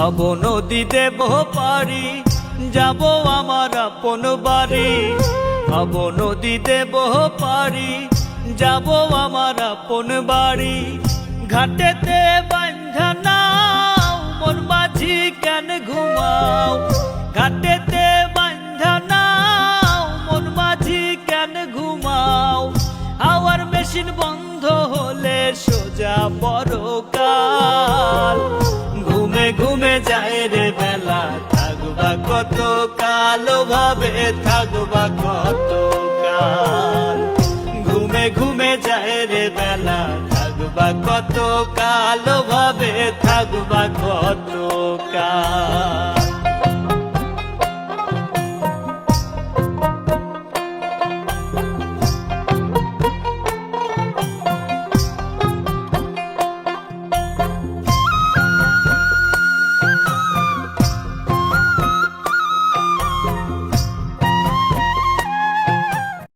হব নদী দেব যাব আমার আপন বাড়ি। হব নদী দেব যাব আমার আপন বাড়ি। ঘাটেতে নাও, মন মাঝি কেন ঘুমাও? ঘাটেতে নাও, মন মাঝি কেন ঘুমাও? হাওয়ার মেশিন বন্ধ হলে সোজা পরকাল ঘুমে যায় রে বেলা থাকবা কত কালো, ভাবে থাকবা কত কাল। ঘুমে ঘুমে যায় রে বেলা, থাকবা কত কালো, ভাবে